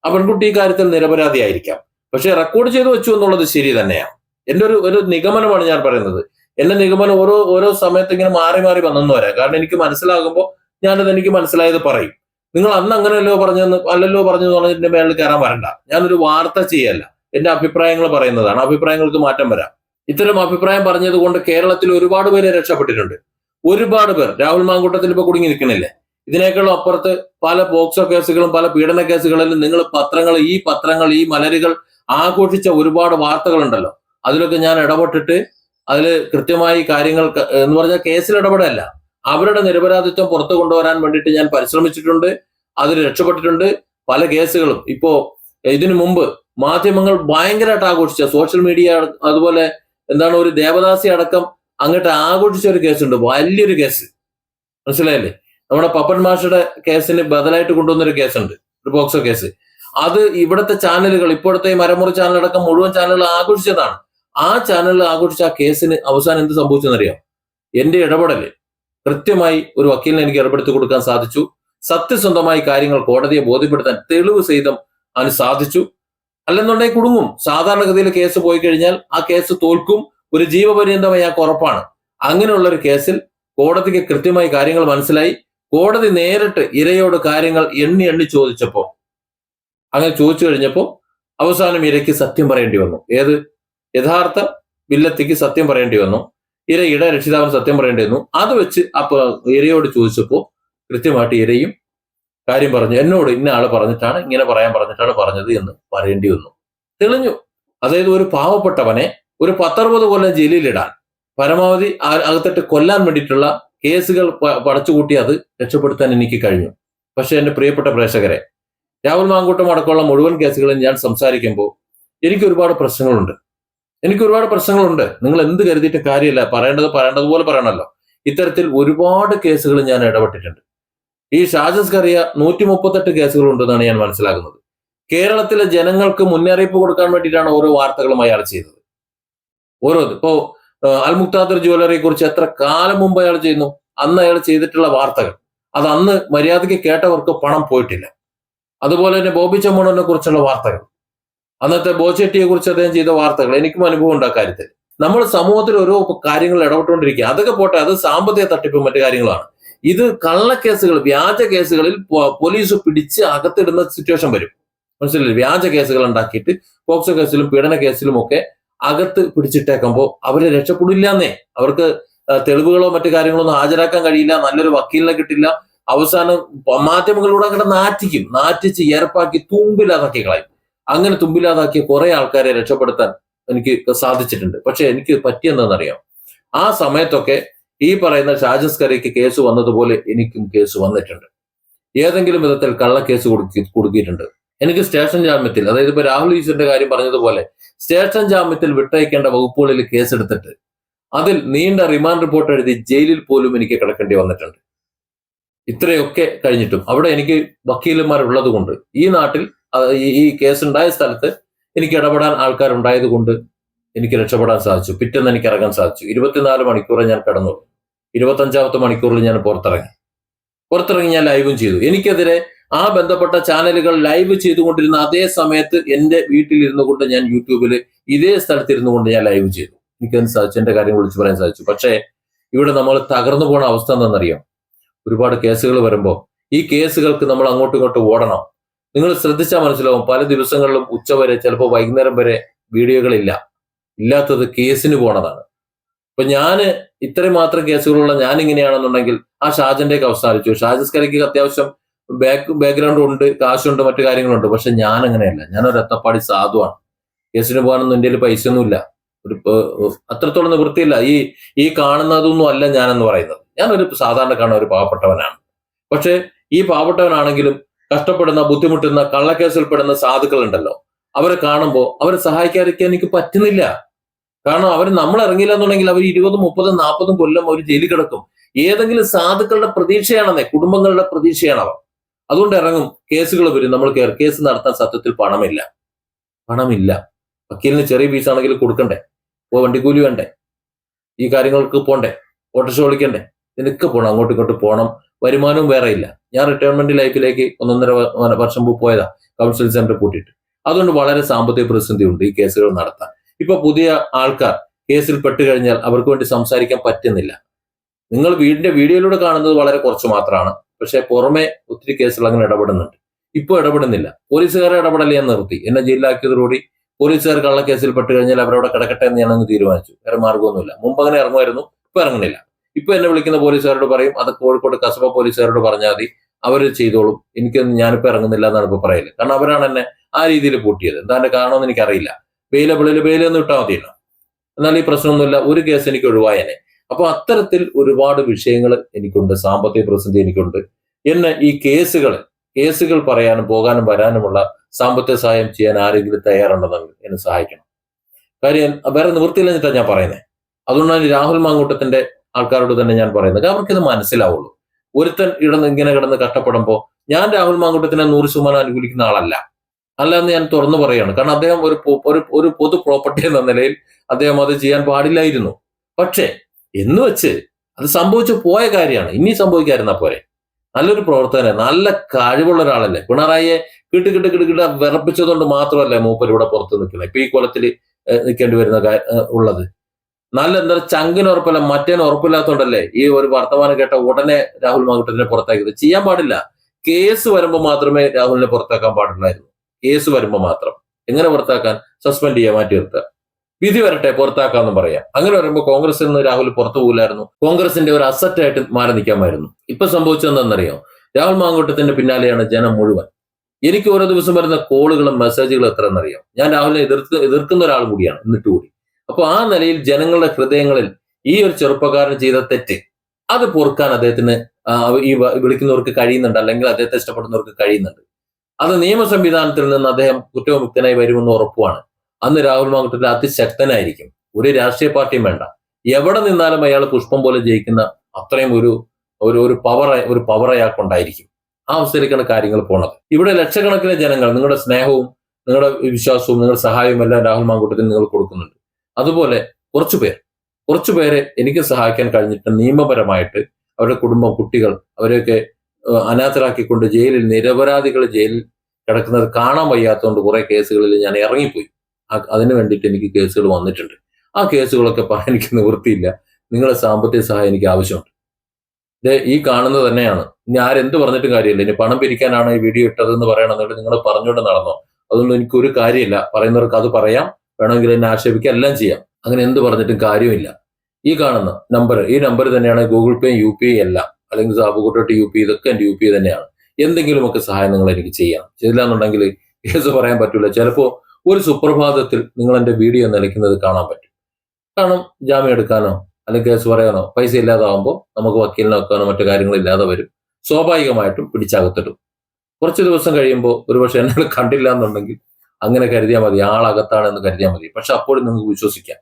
ആ പെൺകുട്ടി ഈ കാര്യത്തിൽ നിരപരാധിയായിരിക്കാം. പക്ഷെ റെക്കോർഡ് ചെയ്തു വെച്ചു എന്നുള്ളത് ശരി തന്നെയാണ്. എന്റെ ഒരു ഒരു നിഗമനമാണ് ഞാൻ പറയുന്നത്. എന്റെ നിഗമനം ഓരോ ഓരോ സമയത്ത് ഇങ്ങനെ മാറി മാറി വന്നെന്ന് വരാം. കാരണം എനിക്ക് മനസ്സിലാകുമ്പോൾ ഞാനത് എനിക്ക് മനസ്സിലായത് പറയും. നിങ്ങൾ അന്ന് അങ്ങനെയല്ലോ പറഞ്ഞെന്ന് അല്ലല്ലോ പറഞ്ഞു പറഞ്ഞതിന്റെ മേളിൽ കയറാൻ വരണ്ട. ഞാനൊരു വാർത്ത ചെയ്യല്ല. എന്റെ അഭിപ്രായങ്ങൾ പറയുന്നതാണ്. അഭിപ്രായങ്ങൾക്ക് മാറ്റം വരാം. ഇത്തരം അഭിപ്രായം പറഞ്ഞത് കൊണ്ട് കേരളത്തിൽ ഒരുപാട് പേര് രക്ഷപ്പെട്ടിട്ടുണ്ട്. ഒരുപാട് പേർ. രാഹുൽ മാങ്കൂട്ടത്തിൽ ഇപ്പൊ കുടുങ്ങി നിൽക്കണില്ലേ ഇതിനേക്കാളും അപ്പുറത്ത് പല പോക്സോ കേസുകളും പല പീഡന കേസുകളിലും നിങ്ങൾ പത്രങ്ങൾ ഈ പത്രങ്ങൾ ഈ മലരുകൾ ആഘോഷിച്ച ഒരുപാട് വാർത്തകളുണ്ടല്ലോ. അതിലൊക്കെ ഞാൻ ഇടപെട്ടിട്ട് അതിൽ കൃത്യമായി കാര്യങ്ങൾ എന്ന് പറഞ്ഞാൽ കേസിൽ ഇടപെടല്ല. അവരുടെ നിരപരാധിത്വം പുറത്തു കൊണ്ടുവരാൻ വേണ്ടിയിട്ട് ഞാൻ പരിശ്രമിച്ചിട്ടുണ്ട് അതിൽ രക്ഷപ്പെട്ടിട്ടുണ്ട്. പല കേസുകളും ഇപ്പോ ഇതിനു മുമ്പ് മാധ്യമങ്ങൾ ഭയങ്കരമായിട്ട് ആഘോഷിച്ച സോഷ്യൽ മീഡിയ അതുപോലെ എന്താണ് ഒരു ദേവദാസി അടക്കം അങ്ങോട്ട് ആഘോഷിച്ച ഒരു കേസുണ്ട് വലിയൊരു കേസ്. മനസ്സിലായില്ലേ? നമ്മുടെ പപ്പൻ മാഷയുടെ കേസിന് ബദലായിട്ട് കൊണ്ടുവന്ന കൊണ്ടുവന്നൊരു കേസുണ്ട് ഒരു ബോക്സോ കേസ്. അത് ഇവിടുത്തെ ചാനലുകൾ ഇപ്പോഴത്തെ മരമുറി ചാനലടക്കം മുഴുവൻ ചാനലുകൾ ആഘോഷിച്ചതാണ്. ആ ചാനലിൽ ആഘോഷിച്ച ആ കേസിന് അവസാനം എന്ത് സംഭവിച്ചെന്നറിയാം എന്റെ ഇടപെടൽ കൃത്യമായി ഒരു വക്കീലിനെ എനിക്ക് ഏർപ്പെടുത്തി കൊടുക്കാൻ സാധിച്ചു. സത്യസന്ധമായി കാര്യങ്ങൾ കോടതിയെ ബോധ്യപ്പെടുത്താൻ തെളിവ് സഹിതം അവന് സാധിച്ചു. അല്ലെന്നുണ്ടെങ്കിൽ കുടുങ്ങും. സാധാരണഗതിയിൽ കേസ് പോയി കഴിഞ്ഞാൽ ആ കേസ് തോൽക്കും. ഒരു ജീവപര്യന്തം ഞാൻ ഉറപ്പാണ്. അങ്ങനെയുള്ള ഒരു കേസിൽ കോടതിക്ക് കൃത്യമായി കാര്യങ്ങൾ മനസ്സിലായി. കോടതി നേരിട്ട് ഇരയോട് കാര്യങ്ങൾ എണ്ണി എണ്ണി ചോദിച്ചപ്പോ അങ്ങനെ ചോദിച്ചു കഴിഞ്ഞപ്പോ അവസാനം ഇരയ്ക്ക് സത്യം പറയേണ്ടി വന്നു. ഏത്? യഥാർത്ഥ വില്ലത്തിക്ക് സത്യം പറയേണ്ടി വന്നു. ഇരയുടെ രക്ഷിതാവിന് സത്യം പറയേണ്ടി വന്നു അത് വെച്ച് അപ്പൊ ഇരയോട് ചോദിച്ചപ്പോ കൃത്യമായിട്ട് ഇരയും കാര്യം പറഞ്ഞു. എന്നോട് ഇന്ന ആൾ പറഞ്ഞിട്ടാണ് ഇങ്ങനെ പറയാൻ പറഞ്ഞിട്ടാണ് പറഞ്ഞത് എന്ന് പറയേണ്ടി വന്നു. തെളിഞ്ഞു. അതായത് ഒരു പാവപ്പെട്ടവനെ ഒരു പത്തറുപത് കൊല്ലം ജയിലിലിടാൻ പരമാവധി അകത്തിട്ട് കൊല്ലാൻ വേണ്ടിയിട്ടുള്ള കേസുകൾ പടച്ചുകൂട്ടി അത് രക്ഷപ്പെടുത്താൻ എനിക്ക് കഴിഞ്ഞു. പക്ഷെ എന്റെ പ്രിയപ്പെട്ട പ്രേക്ഷകരെ രാഹുൽ മാങ്കൂട്ടം അടക്കമുള്ള മുഴുവൻ കേസുകളും ഞാൻ സംസാരിക്കുമ്പോൾ എനിക്ക് ഒരുപാട് പ്രശ്നങ്ങളുണ്ട്. എനിക്ക് ഒരുപാട് പ്രശ്നങ്ങളുണ്ട്. നിങ്ങൾ എന്ത് കരുതിയിട്ട് കാര്യമില്ല. പറയേണ്ടത് പറയേണ്ടതുപോലെ പറയണമല്ലോ. ഇത്തരത്തിൽ ഒരുപാട് കേസുകൾ ഞാൻ ഇടപെട്ടിട്ടുണ്ട്. ഈ ഷാജസ് കറിയ നൂറ്റി മുപ്പത്തെട്ട് കേസുകൾ ഉണ്ടെന്നാണ് ഞാൻ മനസ്സിലാക്കുന്നത്. കേരളത്തിലെ ജനങ്ങൾക്ക് മുന്നറിയിപ്പ് കൊടുക്കാൻ വേണ്ടിയിട്ടാണ് ഓരോ വാർത്തകളും അയാൾ ചെയ്തത് ഓരോ ഇപ്പോ അൽമുക്താദർ ജ്വല്ലറിയെ കുറിച്ച് എത്ര കാലം മുമ്പ് അയാൾ ചെയ്യുന്നു? അന്ന് അയാൾ ചെയ്തിട്ടുള്ള വാർത്തകൾ. അത് അന്ന് മര്യാദയ്ക്ക് കേട്ടവർക്ക് പണം പോയിട്ടില്ല. അതുപോലെ തന്നെ ബോബി ചമ്മണിനെ കുറിച്ചുള്ള വാർത്തകൾ. അന്നത്തെ ബോച്ചെട്ടിയെ കുറിച്ച് അദ്ദേഹം ചെയ്ത വാർത്തകൾ എനിക്കും അനുഭവം ഉണ്ട് ആ കാര്യത്തിൽ. നമ്മൾ സമൂഹത്തിൽ ഓരോ കാര്യങ്ങൾ ഇടപെട്ടുകൊണ്ടിരിക്കുക. അതൊക്കെ പോട്ടെ അത് സാമ്പത്തിക തട്ടിപ്പും മറ്റു കാര്യങ്ങളാണ്. ഇത് കള്ളക്കേസുകൾ വ്യാജ കേസുകളിൽ പോലീസ് പിടിച്ച് അകത്തിടുന്ന സിറ്റുവേഷൻ വരും. മനസ്സിലായില്ലേ? വ്യാജ കേസുകൾ ഉണ്ടാക്കിയിട്ട് പോക്സോ കേസിലും പീഡന കേസിലും ഒക്കെ അകത്ത് പിടിച്ചിട്ടേക്കുമ്പോൾ അവരെ രക്ഷപ്പെടില്ല എന്നേ അവർക്ക് തെളിവുകളോ മറ്റു കാര്യങ്ങളോ ഒന്നും ഹാജരാക്കാൻ കഴിയില്ല നല്ലൊരു വക്കീലിനെ കിട്ടില്ല. അവസാനം മാധ്യമങ്ങളിലൂടെ അങ്ങനെ നാറ്റിക്കും. നാറ്റിച്ച് ഏർപ്പാക്കി തൂമ്പിലാതാക്കി കളയും. അങ്ങനെ തുമ്പില്ലാതാക്കിയ കുറെ ആൾക്കാരെ രക്ഷപ്പെടുത്താൻ എനിക്ക് സാധിച്ചിട്ടുണ്ട്. പക്ഷെ എനിക്ക് പറ്റിയെന്നറിയാം ആ സമയത്തൊക്കെ ഈ പറയുന്ന ഷാജസ്കരയ്ക്ക് കേസ് വന്നതുപോലെ എനിക്കും കേസ് വന്നിട്ടുണ്ട്. ഏതെങ്കിലും വിധത്തിൽ കള്ളക്കേസ് കൊടുക്കി കൊടുക്കിയിട്ടുണ്ട്. എനിക്ക് സ്റ്റേഷൻ ജാമ്യത്തിൽ അതായത് ഇപ്പൊ രാഹുൽ ഈശ്വറിന്റെ കാര്യം പറഞ്ഞതുപോലെ സ്റ്റേഷൻ ജാമ്യത്തിൽ വിട്ടയക്കേണ്ട വകുപ്പുകളിൽ കേസെടുത്തിട്ട് അതിൽ നീണ്ട റിമാൻഡ് റിപ്പോർട്ട് എഴുതി ജയിലിൽ പോലും എനിക്ക് കിടക്കേണ്ടി വന്നിട്ടുണ്ട്. ഇത്രയൊക്കെ കഴിഞ്ഞിട്ടും. അവിടെ എനിക്ക് വക്കീലന്മാരുള്ളത് കൊണ്ട് ഈ നാട്ടിൽ ഈ- കേസ് ഉണ്ടായ സ്ഥലത്ത് എനിക്ക് ഇടപെടാൻ ആൾക്കാരുണ്ടായത് കൊണ്ട് എനിക്ക് രക്ഷപ്പെടാൻ സാധിച്ചു. പിറ്റേന്ന് എനിക്ക് ഇറങ്ങാൻ സാധിച്ചു. ഇരുപത്തിനാല് മണിക്കൂറെ ഞാൻ കടന്നു. ഇരുപത്തഞ്ചാമത്തെ മണിക്കൂറിൽ ഞാൻ പുറത്തിറങ്ങി. പുറത്തിറങ്ങി ഞാൻ ലൈവും ചെയ്തു. എനിക്കെതിരെ ആ ബന്ധപ്പെട്ട ചാനലുകൾ ലൈവ് ചെയ്തുകൊണ്ടിരുന്ന അതേ സമയത്ത് എന്റെ വീട്ടിൽ ഇരുന്നു കൊണ്ട് ഞാൻ യൂട്യൂബിൽ ഇതേ സ്ഥലത്ത് ഇരുന്നു കൊണ്ട് ഞാൻ ലൈവ് ചെയ്തു. എനിക്കതിന് സാധിച്ചു. എന്റെ കാര്യം വിളിച്ചു പറയാൻ സാധിച്ചു. പക്ഷേ ഇവിടെ നമ്മൾ തകർന്നു പോണ അവസ്ഥ എന്താണെന്നറിയാം ഒരുപാട് കേസുകൾ വരുമ്പോൾ ഈ കേസുകൾക്ക് നമ്മൾ അങ്ങോട്ടും ഇങ്ങോട്ടും ഓടണം. നിങ്ങൾ ശ്രദ്ധിച്ചാൽ മനസ്സിലാവും പല ദിവസങ്ങളിലും ഉച്ചവരെ ചിലപ്പോൾ വൈകുന്നേരം വരെ വീഡിയോകളില്ല ഇല്ലാത്തത് കേസിന് പോണതാണ്. അപ്പൊ ഞാൻ ഇത്രയും മാത്രം കേസുകളുള്ള ഞാൻ ഇങ്ങനെയാണെന്നുണ്ടെങ്കിൽ ആ ഷാജന്റെയൊക്കെ അവസാനിച്ചു. ഷാജസ് കരയ്ക്ക് അത്യാവശ്യം ബാക്ക് ബാക്ക്ഗ്രൗണ്ട് ഉണ്ട് കാശുണ്ട് മറ്റു കാര്യങ്ങളുണ്ട്. പക്ഷെ ഞാൻ അങ്ങനെയല്ല ഞാൻ ഒരു അത്തപ്പാടി സാധുവാണ്. കേസിന് പോകാനൊന്നും എന്റെ പൈസ ഒന്നുമില്ല ഒരു അത്രത്തോളം നിവൃത്തിയില്ല. ഈ ഈ കാണുന്നതൊന്നും അല്ല ഞാനെന്ന് പറയുന്നത്. ഞാനൊരു സാധാരണക്കാരൻ ഒരു പാവപ്പെട്ടവനാണ്. പക്ഷെ ഈ പാവപ്പെട്ടവനാണെങ്കിലും കഷ്ടപ്പെടുന്ന ബുദ്ധിമുട്ടുന്ന കള്ളക്കേസിൽപ്പെടുന്ന സാധുക്കൾ ഉണ്ടല്ലോ അവരെ കാണുമ്പോൾ അവരെ സഹായിക്കാതിരിക്കാൻ എനിക്ക് പറ്റുന്നില്ല. കാരണം അവർ നമ്മൾ ഇറങ്ങിയില്ല എന്നുണ്ടെങ്കിൽ അവർ ഇരുപതും മുപ്പതും നാൽപ്പതും കൊല്ലം അവർ ജയിലിൽ കിടക്കും. ഏതെങ്കിലും സാധുക്കളുടെ പ്രതീക്ഷയാണെന്നേ കുടുംബങ്ങളുടെ പ്രതീക്ഷയാണ് അവർ അതുകൊണ്ട് ഇറങ്ങും. കേസുകൾ വരും. നമ്മൾ കേസ് നടത്താൻ സത്യത്തിൽ പണമില്ല. പണമില്ല. വക്കീലിന് ചെറിയ ഫീസ് ആണെങ്കിൽ കൊടുക്കണ്ടേ? ഓ വണ്ടിക്കൂലി വേണ്ടേ? ഈ കാര്യങ്ങൾക്ക് പോണ്ടേ? ഓട്ടോറിക്ഷ വിളിക്കണ്ടേ ഇതിനൊക്കെ പോകണം അങ്ങോട്ടും ഇങ്ങോട്ടും പോകണം വരുമാനവും വേറെ ഇല്ല. ഞാൻ റിട്ടയർമെന്റ് ലൈഫിലേക്ക് ഒന്നൊന്നര വർഷം മുമ്പ് പോയതാ കൗൺസിൽ സെന്റർ കൂട്ടിയിട്ട് അതുകൊണ്ട് വളരെ സാമ്പത്തിക പ്രതിസന്ധി ഉണ്ട് ഈ കേസുകൾ നടത്താൻ. ഇപ്പൊ പുതിയ ആൾക്കാർ കേസിൽ പെട്ട് കഴിഞ്ഞാൽ അവർക്ക് വേണ്ടി സംസാരിക്കാൻ പറ്റുന്നില്ല. നിങ്ങൾ വീടിന്റെ വീഡിയോയിലൂടെ കാണുന്നത് വളരെ കുറച്ച് മാത്രമാണ്. പക്ഷെ പുറമെ ഒത്തിരി കേസുകൾ അങ്ങനെ ഇടപെടുന്നുണ്ട്. ഇപ്പോൾ ഇടപെടുന്നില്ല. പോലീസുകാരെ ഇടപെടൽ ഞാൻ നിർത്തി. എന്നെ ജയിലിലാക്കിയതോടുകൂടി പോലീസുകാർ കള്ളക്കേസിൽ പെട്ട് കഴിഞ്ഞാൽ അവരവിടെ കിടക്കട്ടെ എന്ന് ഞാനങ്ങ് തീരുമാനിച്ചു. വേറെ മാർഗമൊന്നുമില്ല മുമ്പ് അങ്ങനെ ഇറങ്ങുമായിരുന്നു ഇപ്പൊ ഇറങ്ങുന്നില്ല. ഇപ്പൊ എന്നെ വിളിക്കുന്ന പോലീസുകാരോട് പറയും അത് കോഴിക്കോട് കസബ പോലീസുകാരോട് പറഞ്ഞാൽ മതി. അവർ ചെയ്തോളും. എനിക്കൊന്നും ഞാനിപ്പോ ഇറങ്ങുന്നില്ല എന്നാണ് ഇപ്പൊ പറയൽ. കാരണം അവരാണ് എന്നെ ആ രീതിയിൽ പൂട്ടിയത്. എന്താണ് കാരണം കാരണമെന്ന് എനിക്കറിയില്ല. ബെയിലബിളിൽ ബെയിലൊന്നും ഇട്ടാൽ മതിയല്ലോ. എന്നാൽ ഈ പ്രശ്നമൊന്നുമില്ല. ഒരു കേസ് എനിക്ക് ഒഴിവായനെ അപ്പൊ അത്തരത്തിൽ ഒരുപാട് വിഷയങ്ങൾ എനിക്കുണ്ട്. സാമ്പത്തിക പ്രതിസന്ധി എനിക്കുണ്ട്. എന്നെ ഈ കേസുകൾ കേസുകൾ പറയാനും പോകാനും വരാനുമുള്ള സാമ്പത്തിക സഹായം ചെയ്യാൻ ആരെങ്കിലും തയ്യാറുണ്ടെന്ന് എന്നെ സഹായിക്കണം. കാര്യം വേറെ നിവൃത്തിയില്ലെന്നിട്ടാണ് ഞാൻ പറയുന്നത് അതുകൊണ്ടാണ് രാഹുൽ മാങ്കൂട്ടത്തിന്റെ ആൾക്കാരോട് തന്നെ ഞാൻ പറയുന്നത്. അവർക്ക് ഇത് മനസ്സിലാവുള്ളൂ. ഒരുത്തൻ ഇടന്ന് ഇങ്ങനെ കിടന്ന് കഷ്ടപ്പെടുമ്പോൾ ഞാൻ രാഹുൽ മാങ്കൂട്ടത്തിനെ നൂറ് ശതമാനം അനുകൂലിക്കുന്ന ആളല്ല. അല്ല എന്ന് ഞാൻ തുറന്നു പറയാണ്. കാരണം അദ്ദേഹം ഒരു ഒരു പൊതു പ്രോപ്പർട്ടി എന്ന നിലയിൽ അദ്ദേഹം അത് ചെയ്യാൻ പാടില്ലായിരുന്നു. പക്ഷേ എന്ന് വെച്ച് അത് സംഭവിച്ചു പോയ കാര്യമാണ്. ഇനി സംഭവിക്കാതിരുന്ന പോരെ. നല്ലൊരു പ്രവർത്തകനെ നല്ല കഴിവുള്ള ഒരാളല്ലേ. പിണറായിയെ കിട്ട് കിട്ട് കിട്ട് കിട്ട വിറപ്പിച്ചതുകൊണ്ട് മാത്രമല്ല മൂപ്പർ ഇവിടെ പുറത്ത് നിൽക്കുന്നത്. ഇപ്പൊ ഈ കൊലത്തിൽ നിൽക്കേണ്ടി വരുന്ന ഉള്ളത്. നല്ല എന്താ ചങ്കിന് ഉറപ്പില്ല മറ്റേന് ഉറപ്പില്ലാത്തതുകൊണ്ടല്ലേ ഈ ഒരു വർത്തമാനം കേട്ട ഉടനെ രാഹുൽ മാങ്കുട്ടത്തിനെ പുറത്താക്കിയത്. ചെയ്യാൻ പാടില്ല. കേസ് വരുമ്പോൾ മാത്രമേ രാഹുലിനെ പുറത്താക്കാൻ പാടില്ലായിരുന്നു കേസ് വരുമ്പോൾ മാത്രം. എങ്ങനെ പുറത്താക്കാൻ? സസ്പെൻഡ് ചെയ്യാൻ മാറ്റി നിർത്തുക. വിധി വരട്ടെ പുറത്താക്കാന്ന് പറയാം. അങ്ങനെ വരുമ്പോൾ കോൺഗ്രസിൽ നിന്ന് രാഹുൽ പുറത്തു പോകില്ലായിരുന്നു. കോൺഗ്രസിന്റെ ഒരു അസറ്റ് ആയിട്ട് മാറി നിൽക്കാമായിരുന്നു. ഇപ്പൊ സംഭവിച്ചതെന്നറിയോ രാഹുൽ മാങ്കൂട്ടത്തിന്റെ പിന്നാലെയാണ് ജനം മുഴുവൻ. എനിക്ക് ഓരോ ദിവസം വരുന്ന കോളുകളും മെസ്സേജുകളും എത്ര എന്നറിയാം ഞാൻ രാഹുലിനെ എതിർത്ത് എതിർക്കുന്ന ഒരാൾ കൂടിയാണ് എന്നിട്ട് കൂടി. അപ്പൊ ആ നിലയിൽ ജനങ്ങളുടെ ഹൃദയങ്ങളിൽ ഈ ഒരു ചെറുപ്പക്കാരൻ ചെയ്ത തെറ്റ് അത് പൊറുക്കാൻ അദ്ദേഹത്തിന് ഈ വിളിക്കുന്നവർക്ക് കഴിയുന്നുണ്ട് അല്ലെങ്കിൽ അദ്ദേഹത്തെ ഇഷ്ടപ്പെടുന്നവർക്ക് കഴിയുന്നുണ്ട്. അത് നിയമ സംവിധാനത്തിൽ നിന്ന് അദ്ദേഹം കുറ്റവിമുക്തനായി വരുമെന്ന് ഉറപ്പാണ്. അന്ന് രാഹുൽ മാങ്കുട്ടത്തിൽ അതിശക്തനായിരിക്കും. ഒരു രാഷ്ട്രീയ പാർട്ടിയും വേണ്ട. എവിടെ നിന്നാലും അയാൾ പുഷ്പം പോലെ ജയിക്കുന്ന അത്രയും ഒരു ഒരു ഒരു പവർ ഒരു പവർ അയാൾക്കുണ്ടായിരിക്കും. ആ അവസ്ഥയിലേക്കാണ് കാര്യങ്ങൾ പോണത്. ഇവിടെ ലക്ഷക്കണക്കിന് ജനങ്ങൾ നിങ്ങളുടെ സ്നേഹവും നിങ്ങളുടെ വിശ്വാസവും നിങ്ങളുടെ സഹായവും എല്ലാം രാഹുൽ മാങ്കൂട്ടത്തിന് നിങ്ങൾ കൊടുക്കുന്നുണ്ട്. അതുപോലെ കുറച്ചു കുറച്ചുപേരെ കുറച്ചു പേരെ എനിക്ക് സഹായിക്കാൻ കഴിഞ്ഞിട്ട് നിയമപരമായിട്ട് അവരുടെ കുടുംബം കുട്ടികൾ അവരെയൊക്കെ അനാഥരാക്കിക്കൊണ്ട് ജയിലിൽ നിരപരാധികൾ ജയിലിൽ കിടക്കുന്നത് കാണാൻ വയ്യാത്തതുകൊണ്ട് കുറെ കേസുകളിൽ ഞാൻ ഇറങ്ങിപ്പോയി. അതിനു വേണ്ടിയിട്ട് എനിക്ക് കേസുകൾ വന്നിട്ടുണ്ട്. ആ കേസുകളൊക്കെ പറയാൻ എനിക്ക് നിവൃത്തിയില്ല. നിങ്ങളെ സാമ്പത്തിക സഹായം എനിക്ക് ആവശ്യമുണ്ട്. ഇത് ഈ കാണുന്നത് തന്നെയാണ്. ഇനി ആരെന്ത് പറഞ്ഞിട്ടും കാര്യമില്ല. ഇനി പണം പിരിക്കാനാണ് ഈ വീഡിയോ ഇട്ടതെന്ന് പറയണമെന്നുണ്ട് നിങ്ങൾ പറഞ്ഞുകൊണ്ട് നടന്നോ. അതുകൊണ്ട് എനിക്ക് ഒരു കാര്യമില്ല. പറയുന്നവർക്ക് അത് പറയാം. വേണമെങ്കിൽ എന്നെ ആക്ഷേപിക്കുക എല്ലാം ചെയ്യാം. അങ്ങനെ എന്ത് പറഞ്ഞിട്ടും കാര്യമില്ല. ഈ കാണുന്ന നമ്പർ ഈ നമ്പർ തന്നെയാണ് Google Pay U P I എല്ലാം. അല്ലെങ്കിൽ സാബുകൂട്ടോട്ട് യു പി ഇതൊക്കെ എന്റെ യു പി ഐ തന്നെയാണ്. എന്തെങ്കിലുമൊക്കെ സഹായം നിങ്ങൾ എനിക്ക് ചെയ്യാം. ചെയ്തില്ല എന്നുണ്ടെങ്കിൽ കേസ് പറയാൻ പറ്റില്ല ചിലപ്പോൾ ഒരു സുപ്രഭാതത്തിൽ നിങ്ങൾ എന്റെ വീഡിയോ നിലയ്ക്കുന്നത് കാണാൻ പറ്റും. കാരണം ജാമ്യം എടുക്കാനോ അല്ലെങ്കിൽ കേസ് പറയാനോ പൈസ ഇല്ലാതാവുമ്പോൾ നമുക്ക് വക്കീലിനെ വെക്കാനോ മറ്റു കാര്യങ്ങൾ ഇല്ലാതെ വരും. സ്വാഭാവികമായിട്ടും പിടിച്ചകത്തിടും. കുറച്ച് ദിവസം കഴിയുമ്പോൾ ഒരുപക്ഷെ എന്നെ കണ്ടില്ല എന്നുണ്ടെങ്കിൽ അങ്ങനെ കരുതിയാൽ മതി ആളകത്താണെന്ന് കരുതിയാൽ മതി പക്ഷെ അപ്പോഴും നിങ്ങൾക്ക് വിശ്വസിക്കാം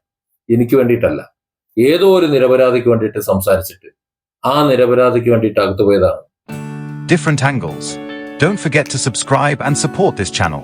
എനിക്ക് വേണ്ടിയിട്ടല്ല ഏതോ ഒരു നിരപരാധിക്ക് വേണ്ടിയിട്ട് സംസാരിച്ചിട്ട് ആ നിരപരാധിക്ക് വേണ്ടിയിട്ട് അകത്ത് പോയതാണ് different angles. Don't forget to subscribe and support this channel.